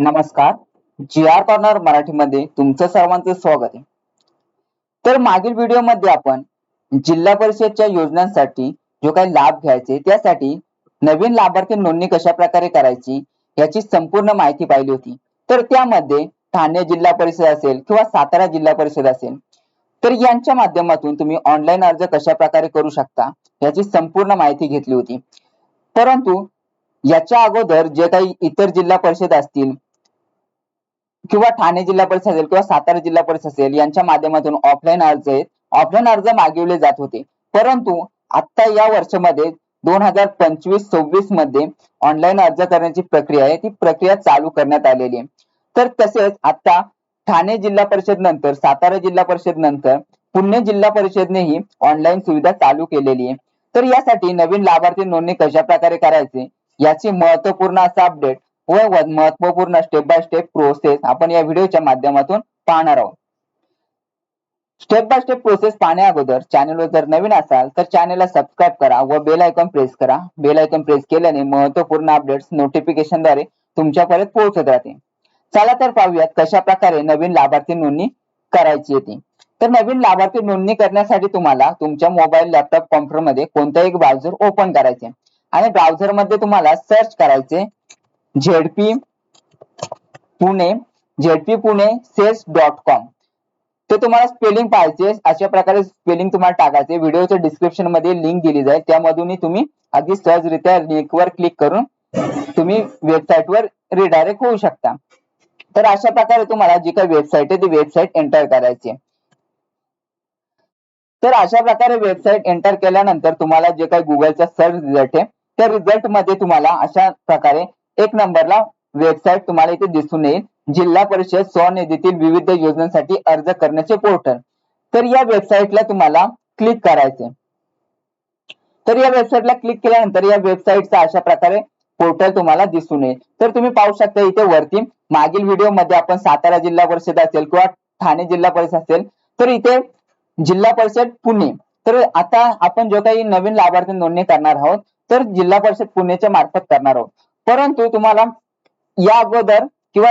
नमस्कार. जी R corner मराठीमध्ये तुमचं सर्वांचं स्वागत आहे. तर मागील व्हिडिओमध्ये आपण जिल्हा परिषदच्या योजनांसाठी जो काही लाभ घ्यायचे त्यासाठी नवीन लाभार्थी नोंदणी कशा प्रकारे करायची याची संपूर्ण माहिती पाहिली होती. तर त्यामध्ये ठाणे जिल्हा परिषद असेल किंवा सातारा जिल्हा परिषद असेल तर यांच्या माध्यमातून तुम्ही ऑनलाईन अर्ज कशा प्रकारे करू शकता याची संपूर्ण माहिती घेतली होती. परंतु याच्या अगोदर जे काही इतर जिल्हा परिषद असतील किंवा ठाणे जिल्हा परिषद असेल किंवा सातारा जिल्हा परिषद असेल यांच्या माध्यमातून ऑफलाईन अर्ज आहेत. ऑफलाईन अर्ज मागवले जात होते. परंतु आता या वर्षामध्ये दोन हजार पंचवीस सव्वीसमध्ये ऑनलाईन अर्ज करण्याची प्रक्रिया आहे. ती प्रक्रिया चालू करण्यात आलेली आहे. तर तसेच आता ठाणे जिल्हा परिषद नंतर सातारा जिल्हा परिषद नंतर पुणे जिल्हा परिषदनेही ऑनलाईन सुविधा चालू केलेली आहे. तर यासाठी नवीन लाभार्थी नोंदणी कशा प्रकारे करायची? याची महत्त्वपूर्ण असा अपडेट व महत्त्वपूर्ण स्टेप बाय स्टेप प्रोसेस आपण या व्हिडिओच्या माध्यमातून पाहणार आहोत. स्टेप बाय स्टेप प्रोसेस पाहण्या अगोदर चॅनलवर जर नवीन असाल तर चॅनलला सबस्क्राईब करा व बेल आयकॉन प्रेस करा. बेल आयकॉन प्रेस केल्याने महत्त्वपूर्ण अपडेट्स नोटिफिकेशनद्वारे तुमच्यापर्यंत पोहोचत राहते चला तर पाहूयात कशा प्रकारे नवीन लाभार्थी नोंदणी करायची येते. तर नवीन लाभार्थी नोंदणी करण्यासाठी तुम्हाला तुमच्या मोबाईल लॅपटॉप कॉम्प्युटरमध्ये कोणता एक ब्राउझर ओपन करायचे आणि ब्राउझरमध्ये तुम्हाला सर्च करायचे ZP Pune ZP Pune sales dot com ते तुम्हाला स्पेलिंग पाहिजे अशा प्रकारे स्पेलिंग तुम्हाला टाकायचे व्हिडिओच्या डिस्क्रिप्शनमध्ये लिंक दिली जाईल. त्यामधूनही तुम्ही अगदी सहजरित्या लिंकवर क्लिक करून तुम्ही वेबसाईटवर रिडायरेक्ट होऊ शकता. तर अशा प्रकारे तुम्हाला जी काही वेबसाईट आहे ती वेबसाईट एंटर करायची तर अशा प्रकारे वेबसाईट एंटर केल्यानंतर तुम्हाला जे काही गुगलचा सर्च रिझल्ट आहे त्या रिझल्टमध्ये तुम्हाला अशा प्रकारे एक नंबरला वेबसाईट तुम्हाला इथे दिसून येईल. जिल्हा परिषद स्वनिधीतील विविध योजनांसाठी अर्ज करण्याचे पोर्टल तर या वेबसाईटला तुम्हाला क्लिक करायचे तर या वेबसाईटला क्लिक केल्यानंतर या वेबसाईटचा अशा प्रकारे पोर्टल तुम्हाला दिसून येईल. तर तुम्ही पाहू शकता इथे वरती मागील व्हिडिओमध्ये आपण सातारा जिल्हा परिषद असेल किंवा ठाणे जिल्हा परिषद असेल तर इथे जिल्हा परिषद पुणे. तर आता आपण जो काही नवीन लाभार्थी नोंदणी करणार आहोत तर जिल्हा परिषद पुणेच्या मार्फत करणार आहोत. परंतु तुम्हाला या अगोदर किंवा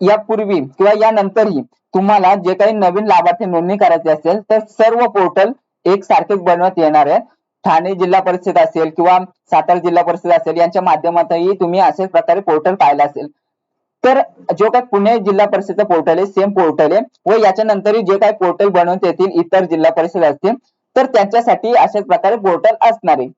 यापूर्वी किंवा यानंतरही तुम्हाला जे काही नवीन लाभार्थी नोंदणी करायची असेल तर सर्व पोर्टल एक सारखेच बनवत येणार आहे. ठाणे जिल्हा परिषद असेल किंवा सातारा जिल्हा परिषद असेल यांच्या माध्यमातही तुम्ही अशाच प्रकारे पोर्टल पाहिला असेल. तर जो काही पुणे जिल्हा परिषदचं पोर्टल आहे सेम पोर्टल आहे. व याच्यानंतरही जे काही पोर्टल बनवता येतील इतर जिल्हा परिषद असतील तर त्यांच्यासाठी अशाच प्रकारे पोर्टल असणार आहे.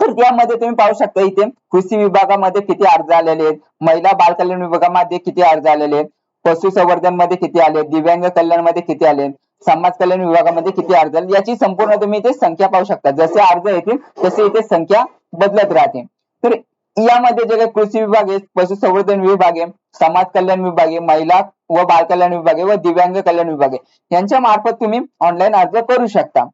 तर त्यामध्ये तुम्ही पाहू शकता इथे कृषी विभागामध्ये किती अर्ज आलेले आहेत महिला बाल कल्याण विभागामध्ये किती अर्ज आलेले आहेत पशुसंवर्धनमध्ये किती आले दिव्यांग कल्याणमध्ये किती आले समाज कल्याण विभागामध्ये किती अर्ज आले याची संपूर्ण तुम्ही इथे संख्या पाहू शकता. जसे अर्ज येतील तसे इथे संख्या बदलत राहते तर यामध्ये जे काही कृषी विभाग आहे पशुसंवर्धन विभाग आहे समाज कल्याण विभाग आहे महिला व बाल कल्याण विभाग आहे व दिव्यांग कल्याण विभाग आहे यांच्या मार्फत तुम्ही ऑनलाईन अर्ज करू शकता.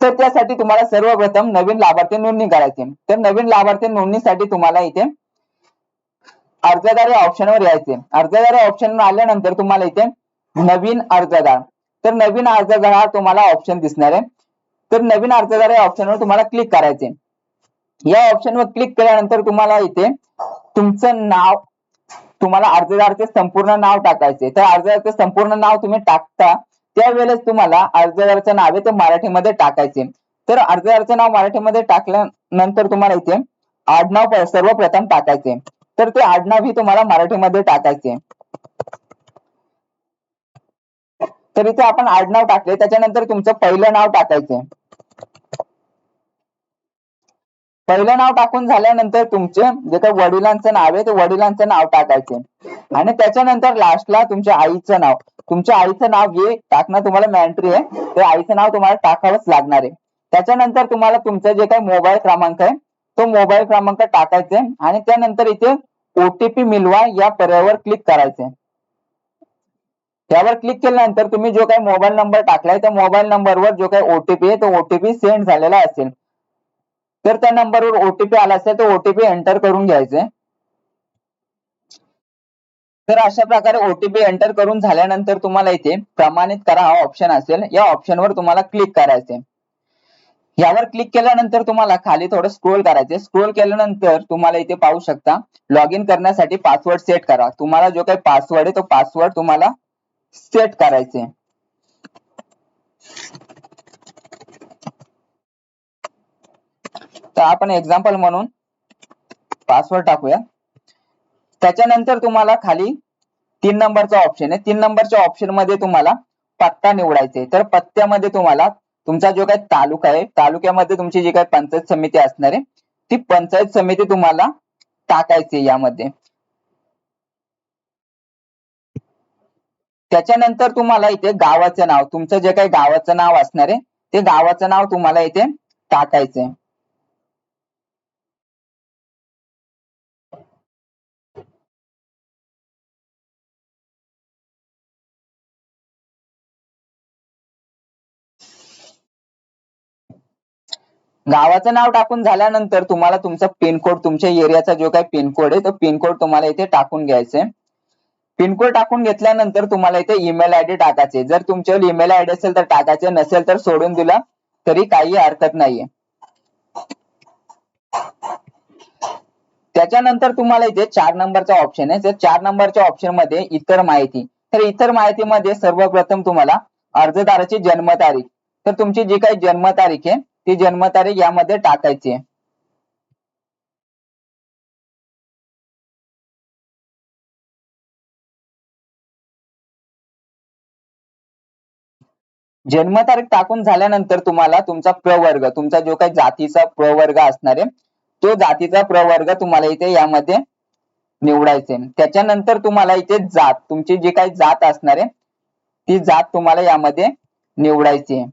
तर त्यासाठी तुम्हाला सर्वप्रथम नवीन लाभार्थी नोंदणी करायची तर नवीन लाभार्थी नोंदणीसाठी तुम्हाला इथे अर्जदार या ऑप्शनवर यायचे अर्जदार या ऑप्शनवर आल्यानंतर तुम्हाला इथे नवीन अर्जदार. तर नवीन अर्जदार हा तुम्हाला ऑप्शन दिसणार आहे. तर नवीन अर्जदार या ऑप्शनवर तुम्हाला क्लिक करायचे या ऑप्शनवर क्लिक केल्यानंतर तुम्हाला इथे तुमचं नाव तुम्हाला अर्जदारचे संपूर्ण नाव टाकायचे तर अर्जदारचे संपूर्ण नाव तुम्ही टाकता त्यावेळेस तुम्हाला अर्जदाराचं नाव आहे ते मराठीमध्ये टाकायचे. तर अर्जदाराचं नाव मराठीमध्ये टाकल्यानंतर तुम्हाला इथे आडनाव सर्वप्रथम टाकायचे. तर ते आडनाव ही तुम्हाला मराठीमध्ये टाकायचे. तर इथे आपण आडनाव टाकले त्याच्यानंतर तुमचं पहिलं नाव टाकायचे. पहिलं नाव टाकून झाल्यानंतर तुमचे जे काही वडिलांचं नाव आहे ते वडिलांचं नाव टाकायचे. आणि त्याच्यानंतर लास्टला तुमच्या आईचं नाव. तुमच्या आईचं नाव जे टाकणं तुम्हाला मॅन्ट्री आहे ते आईचं नाव तुम्हाला टाकावंच लागणार आहे. त्याच्यानंतर तुम्हाला तुमचा जे काही मोबाईल क्रमांक आहे तो मोबाईल क्रमांक टाकायचे आणि त्यानंतर इथे ओटीपी मिलवा या पर्यायावर क्लिक करायचे. त्यावर क्लिक केल्यानंतर तुम्ही जो काही मोबाईल नंबर टाकलाय त्या मोबाईल नंबरवर जो काही ओटीपी आहे तो ओटीपी सेंड झालेला असेल. तर त्या नंबरवर ओटीपी आला असेल तर ओटीपी एंटर करून घ्यायचे. तर अशा प्रकारे ओटीपी एंटर करून झाल्यानंतर तुम्हाला इथे प्रमाणित करा हा ऑप्शन असेल. या ऑप्शनवर तुम्हाला क्लिक करायचे. यावर क्लिक केल्यानंतर तुम्हाला खाली थोडं स्क्रोल करायचे. स्क्रोल केल्यानंतर तुम्हाला इथे पाहू शकता लॉग इन करण्यासाठी पासवर्ड सेट करा. तुम्हाला जो काही पासवर्ड आहे तो पासवर्ड तुम्हाला सेट करायचे. तर आपण एक्झाम्पल म्हणून पासवर्ड टाकूया. त्याच्यानंतर तुम्हाला खाली तीन नंबरचा ऑप्शन आहे. तीन नंबरच्या ऑप्शनमध्ये तुम्हाला पत्ता निवडायचे तर पत्त्यामध्ये तुम्हाला तुमचा जो काही तालुका आहे तालुक्यामध्ये तुमची जी काही पंचायत समिती असणार आहे ती पंचायत समिती तुम्हाला टाकायची यामध्ये. त्याच्यानंतर तुम्हाला इथे गावाचं नाव तुमचं जे काही गावाचं नाव असणार आहे ते गावाचं नाव तुम्हाला इथे टाकायचंय गावाचं नाव टाकून झाल्यानंतर तुम्हाला तुमचा पिनकोड तुमच्या एरियाचा जो काही पिनकोड आहे तो पिनकोड तुम्हाला इथे टाकून घ्यायचा आहे पिनकोड टाकून घेतल्यानंतर तुम्हाला इथे ईमेल आयडी टाकायचे जर तुमच्यावर ईमेल आयडी असेल तर टाकायचे नसेल तर सोडून दिला तरी काही हरकत नाहीये. त्याच्यानंतर तुम्हाला इथे चार नंबरचा ऑप्शन आहे. तर चार नंबरच्या ऑप्शनमध्ये इतर माहिती. तर इतर माहितीमध्ये सर्वप्रथम तुम्हाला अर्जदाराची जन्मतारीख. तर तुमची जी काही जन्मतारीख आहे ती जन्मतारीख यामध्ये टाकायची आहे. जन्मतारीख टाकून झाल्यानंतर तुम्हाला तुमचा प्रवर्ग तुमचा जो काही जातीचा प्रवर्ग असणार आहे तो जातीचा प्रवर्ग तुम्हाला इथे यामध्ये निवडायचे त्याच्यानंतर तुम्हाला इथे जात तुमची जी काही जात असणार आहे ती जात तुम्हाला यामध्ये निवडायची आहे.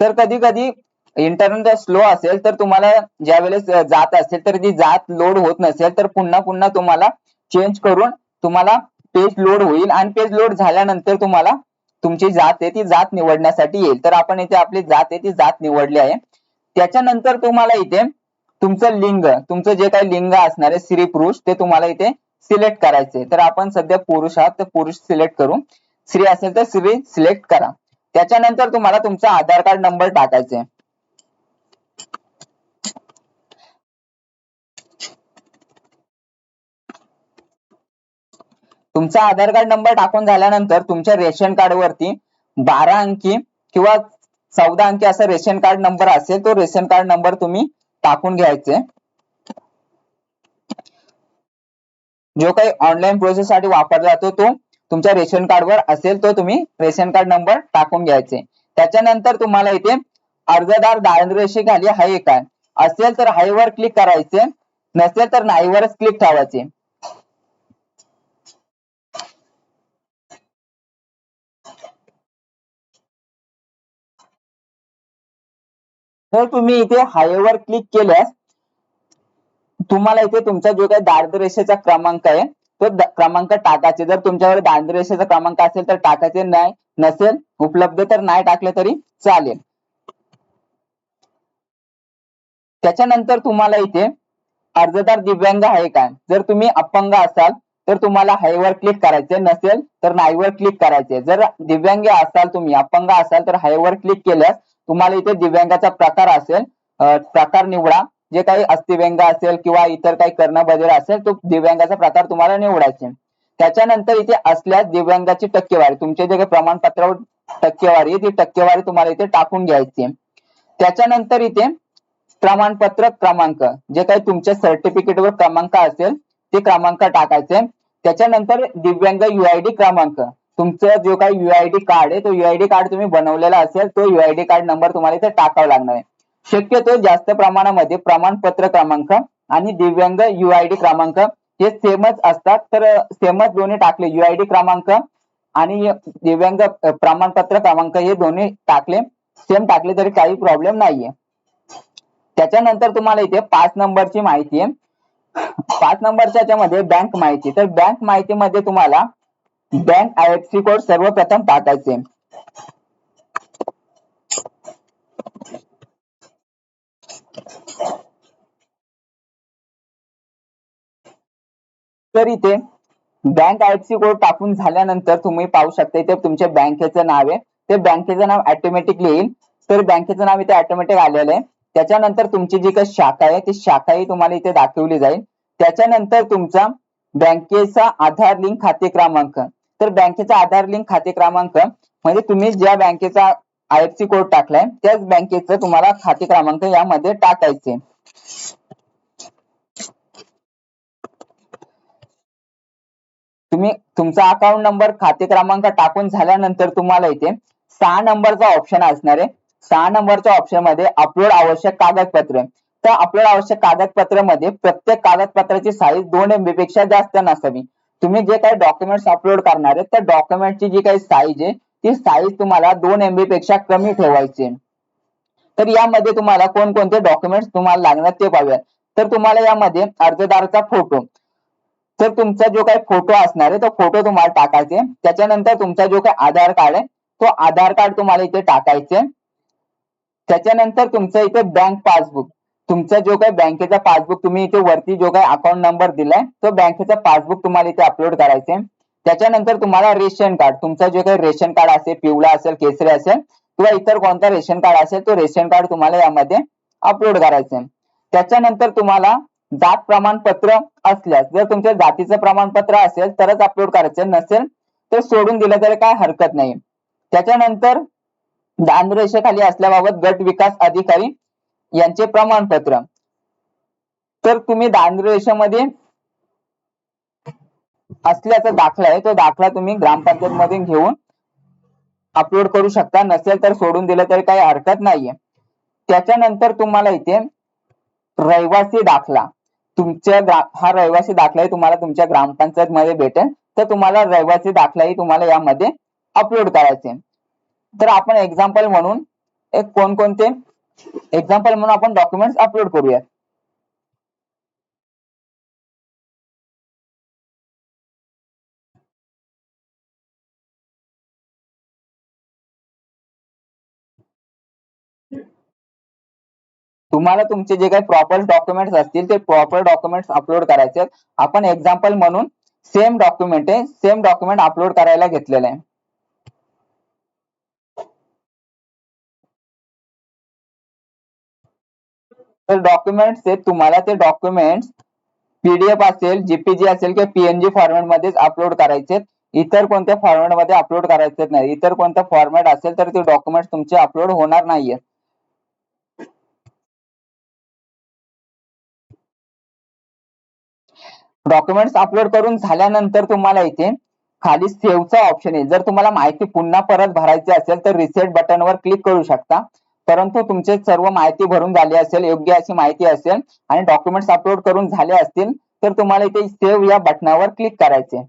तर कधी कधी इंटरनेट जर स्लो असेल तर तुम्हाला ज्या वेळेस जात असेल तर ती जात लोड होत नसेल तर पुन्हा पुन्हा तुम्हाला चेंज करून तुम्हाला पेज लोड होईल आणि पेज लोड झाल्यानंतर तुम्हाला तुमची जात आहे ती जात निवडण्यासाठी येईल. तर आपण इथे आपली जात आहे ती जात निवडली आहे. त्याच्यानंतर तुम्हाला इथे तुमचं लिंग तुमचं जे काही लिंग असणार आहे स्त्री पुरुष ते तुम्हाला इथे सिलेक्ट करायचे तर आपण सध्या पुरुष आहात तर पुरुष सिलेक्ट करू. स्त्री असेल तर स्त्री सिलेक्ट करा. त्याच्यानंतर तुम्हाला तुमचा आधार कार्ड नंबर टाकायचे. तुमचा आधार कार्ड नंबर टाकून झाल्यानंतर तुमच्या रेशन कार्ड वरती बारा अंकी किंवा चौदा अंकी असा रेशन कार्ड नंबर असेल तो रेशन कार्ड नंबर तुम्ही टाकून घ्यायचे. जो काही ऑनलाईन प्रोसेस साठी वापरला जातो तो तुमच्या रेशन कार्डवर असेल तो तुम्ही रेशन कार्ड नंबर टाकून घ्यायचे. त्याच्यानंतर तुम्हाला इथे अर्जदार दारिद्र्यशी खाली हाय काय असेल तर हाय वर क्लिक करायचे नसेल तर नाही वरच क्लिक ठेवायचे. तर तुम्ही इथे हायवर क्लिक केल्यास तुम्हाला इथे तुमचा जो काही दारिद्र्य रेषेचा क्रमांक आहे तो क्रमांक टाकायचे. जर तुमच्यावर दारिद्र्य क्रमांक असेल तर टाकायचे नाही नसेल उपलब्ध तर नाही टाकले तरी चालेल. त्याच्यानंतर तुम्हाला इथे अर्जदार दिव्यांग आहे काय जर तुम्ही अपंग असाल तर तुम्हाला हायवर क्लिक करायचे. नसेल तर नाहीवर क्लिक करायचे. जर दिव्यांग असाल तुम्ही अपंग असाल तर हायवर क्लिक केल्यास तुम्हाला इथे दिव्यांगाचा प्रकार असेल. प्रकार निवडा. जे काही अस्थिव्यंग असेल किंवा इतर काही कर्णबधिर असेल तो दिव्यांगाचा प्रकार तुम्हाला निवडायचे त्याच्यानंतर इथे असल्यास दिव्यांगाची टक्केवारी तुमचे जे काही प्रमाणपत्रावर टक्केवारी ती टक्केवारी तुम्हाला इथे टाकून घ्यायची. त्याच्यानंतर इथे प्रमाणपत्र क्रमांक जे काही तुमच्या सर्टिफिकेटवर क्रमांक असेल ते क्रमांक टाकायचे. त्याच्यानंतर दिव्यांग युआयडी क्रमांक तुमचं जो काही युआयडी कार्ड आहे तो युआयडी कार्ड तुम्ही बनवलेला असेल तो युआयडी कार्ड नंबर तुम्हाला इथे टाकावा लागणार आहे. शक्यतो जास्त प्रमाणामध्ये प्रमाणपत्र क्रमांक आणि दिव्यांग युआयडी क्रमांक हे सेमच असतात. तर सेमच दोन्ही टाकले. युआयडी क्रमांक आणि दिव्यांग प्रमाणपत्र क्रमांक हे दोन्ही टाकले. सेम टाकले तरी काही प्रॉब्लेम नाहीये. त्याच्यानंतर तुम्हाला इथे पाच नंबरची माहिती आहे. पाच नंबरच्या याच्यामध्ये बँक माहिती तर बँक माहितीमध्ये तुम्हाला bank I F C code सर्वप्रथम टाकायचे तर इथे बँक आयएफसी कोड टाकून झाल्यानंतर तुम्ही पाहू शकता इथे तुमच्या बँकेचं नाव आहे. ते बँकेचं नाव ऑटोमॅटिकली येईल. तर बँकेचं नाव इथे ऑटोमॅटिक आलेलं आहे. त्याच्यानंतर तुमची जी काही शाखा आहे ती शाखाही तुम्हाला इथे दाखवली जाईल. त्याच्यानंतर तुमचा बँकेचा आधार लिंक खाते क्रमांक. तर बँकेचा आधार लिंक खाते क्रमांक म्हणजे तुम्ही ज्या बँकेचा आयएफसी कोड टाकलाय त्याच बँकेचं तुम्हाला खाते क्रमांक यामध्ये टाकायचे. तुम्ही तुमचा अकाउंट नंबर खाते क्रमांक टाकून झाल्यानंतर तुम्हाला इथे सहा नंबरचा ऑप्शन असणार आहे. सहा नंबरच्या ऑप्शनमध्ये अपलोड आवश्यक कागदपत्र तर अपलोड आवश्यक कागदपत्रमध्ये प्रत्येक कागदपत्राची साईज दोन एमबी पेक्षा जास्त नसावी. तुम्ही जे काही डॉक्युमेंट्स अपलोड करणार आहे त्या डॉक्युमेंटची जी काही साईज आहे ती साईज तुम्हाला दोन एमबी पेक्षा कमी ठेवायची तर यामध्ये तुम्हाला कोणकोणते डॉक्युमेंट्स तुम्हाला लागणार ते पाहूया तर तुम्हाला यामध्ये अर्जदाराचा फोटो तर तुमचा जो काही फोटो असणार आहे तो फोटो तुम्हाला टाकायचे त्याच्यानंतर तुमचा जो काही आधार कार्ड आहे तो आधार कार्ड तुम्हाला इथे टाकायचे त्याच्यानंतर तुमचं इथे बँक पासबुक तुमचा जो काही बँकेचा पासबुक तुम्ही इथे वरती जो काही अकाउंट नंबर दिलाय तो बँकेचा पासबुक तुम्हाला इथे अपलोड करायचे त्याच्यानंतर तुम्हाला रेशन कार्ड तुमचा जो काही रेशन कार्ड असेल पिवळा असेल केसरी असेल किंवा इतर कोणता रेशन कार्ड असेल तो रेशन कार्ड तुम्हाला यामध्ये अपलोड करायचे त्याच्यानंतर तुम्हाला जात प्रमाणपत्र असल्यास जर तुमच्या जातीचं प्रमाणपत्र असेल तरच अपलोड करायचं. नसेल तर सोडून दिलं तरी काय हरकत नाही. त्याच्यानंतर दानरेषेखाली असल्याबाबत गट विकास अधिकारी यांचे प्रमाणपत्र. तर तुम्ही दानरेषेमध्ये असल्याचा दाखला आहे. तो दाखला तुम्ही ग्रामपंचायत मध्ये घेऊन अपलोड करू शकता. नसेल तर सोडून दिलं तरी काही हरकत नाहीये. त्याच्यानंतर तुम्हाला इथे रहिवासी दाखला. तुमच्या हा रहिवासी दाखलाही तुम्हाला तुमच्या ग्रामपंचायत मध्ये भेटेल. तर तुम्हाला रहिवासी दाखलाही तुम्हाला यामध्ये अपलोड करायचे. तर आपण एक्झाम्पल म्हणून एक कोणकोणते? एक्झाम्पल म्हणून आपण डॉक्युमेंट्स अपलोड करूया तुम्हाला तुमचे जे काही प्रॉपर डॉक्युमेंट्स असतील, ते प्रॉपर डॉक्युमेंट्स अपलोड करायचे आपण एक्झाम्पल म्हणून सेम डॉक्युमेंट आहे सेम डॉक्युमेंट अपलोड करायला घेतलेलं आहे. तर डॉक्युमेंट्स आहेत तुम्हाला, ते डॉक्युमेंट्स पीडीएफ असेल जीपीजी असेल किंवा पीएनजी फॉर्मॅट मध्येच अपलोड करायचे इतर कोणत्या फॉर्मॅट मध्ये अपलोड करायचे नाही. इतर कोणता फॉर्मॅट असेल तर ते डॉक्युमेंट तुमचे अपलोड होणार नाहीये डॉक्युमेंट्स अपलोड करून झाल्यानंतर तुम्हाला इथे खाली सेव्हचा ऑप्शन आहे जर तुम्हाला माहिती पुन्हा परत भरायची असेल तर रिसेट बटनवर क्लिक करू शकता. परंतु तुमचे सर्व माहिती भरून झाली असेल योग्य अशी माहिती असेल आणि डॉक्युमेंट्स अपलोड करून झाले असतील तर तुम्हाला इथे सेव्ह या बटनावर क्लिक करायचे.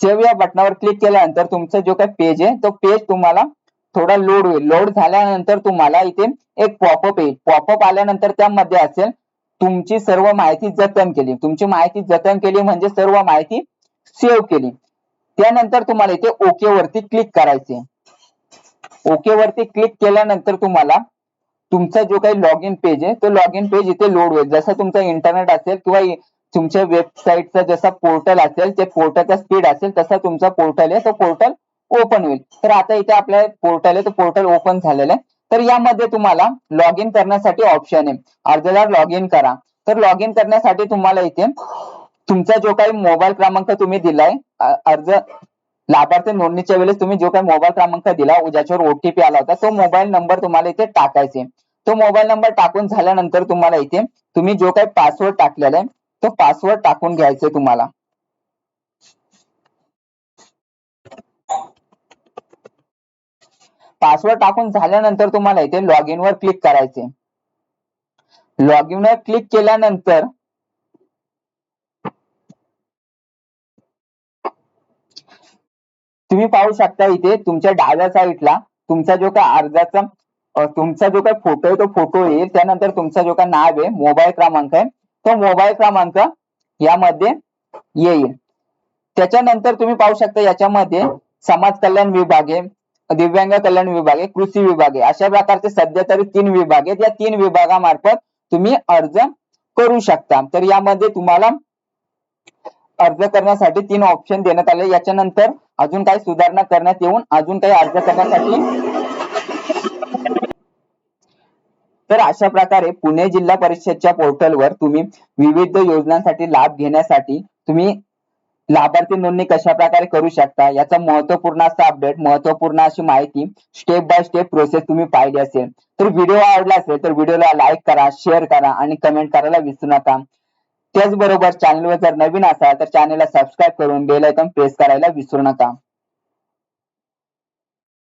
सेव्ह या बटनावर क्लिक केल्यानंतर तुमचा जो काही पेज आहे तो पेज तुम्हाला थोडा लोड होईल. लोड झाल्यानंतर तुम्हाला इथे एक पॉपअप येईल. पॉपअप आल्यानंतर त्यामध्ये असेल तुमची सर्व माहिती जतन केली. तुमची माहिती जतन केली म्हणजे सर्व माहिती सेव्ह केली. त्यानंतर तुम्हाला इथे ओके वरती क्लिक करायचे. ओके वरती क्लिक केल्यानंतर तुम्हाला तुमचा जो काही लॉग इन पेज आहे तो लॉग इन पेज इथे लोड होईल. जसं तुमचा इंटरनेट असेल किंवा तुमच्या वेबसाईटचा जसा पोर्टल असेल ते पोर्टलचा स्पीड असेल तसा तुमचा पोर्टल आहे. तो पोर्टल ओपन होईल. तर आता इथे आपल्या पोर्टल आहे तो पोर्टल ओपन झालेलं आहे. तर यामध्ये तुम्हाला लॉग इन करण्यासाठी ऑप्शन आहे. अर्जदार लॉग इन करा. तर लॉग इन करण्यासाठी तुम्हाला इथे तुमचा जो काही मोबाईल क्रमांक तुम्ही दिलाय अर्ज लाभार्थी नोंदणीच्या वेळेस तुम्ही जो काही मोबाईल क्रमांक दिला ज्याच्यावर ओटीपी आला होता तो मोबाईल नंबर तुम्हाला इथे टाकायचे तो मोबाईल नंबर टाकून झाल्यानंतर तुम्हाला इथे तुम्ही जो काही पासवर्ड टाकलेला आहे तो पासवर्ड टाकून घ्यायचे तुम्हाला. पासवर्ड टाकून झाल्यानंतर तुम्हाला इथे लॉग इन वर क्लिक करायचे. लॉग इन वर क्लिक केल्यानंतर तुम्ही पाहू शकता इथे तुमच्या डाव्या साईडला तुमचा जो काय अर्जाचा तुमचा जो काही फोटो आहे तो फोटो येईल. त्यानंतर तुमचा जो काय नाव आहे मोबाईल क्रमांक आहे तो मोबाईल क्रमांक यामध्ये येईल. त्याच्यानंतर तुम्ही पाहू शकता याच्यामध्ये समाज कल्याण विभाग आहे दिव्यांग कल्याण विभाग आहे कृषी विभाग आहे. अशा प्रकारचे सध्या तरी तीन विभाग आहेत. या तीन विभागामार्फत तुम्ही अर्ज करू शकता. तर यामध्ये तुम्हाला अर्ज करण्यासाठी तीन ऑप्शन देण्यात आले. याच्यानंतर अजून काही सुधारणा करण्यात येऊन अजून काही अर्ज करण्यासाठी तर अशा प्रकारे पुणे जिल्हा परिषदच्या पोर्टलवर तुम्ही विविध योजनांसाठी लाभ घेण्यासाठी तुम्ही लाभार्थी नोंदणी कशा प्रकारे करू शकता? याचा महत्त्वपूर्ण असा अपडेट महत्त्वपूर्ण अशी माहिती स्टेप बाय स्टेप प्रोसेस तुम्ही पाहिली असेल. तर व्हिडिओ आवडला असेल तर व्हिडिओला लाईक करा शेअर करा आणि कमेंट करायला विसरू नका. त्याचबरोबर चॅनलवर जर नवीन असाल तर चॅनलला सबस्क्राईब करून बेल आयकॉन प्रेस करायला विसरू नका.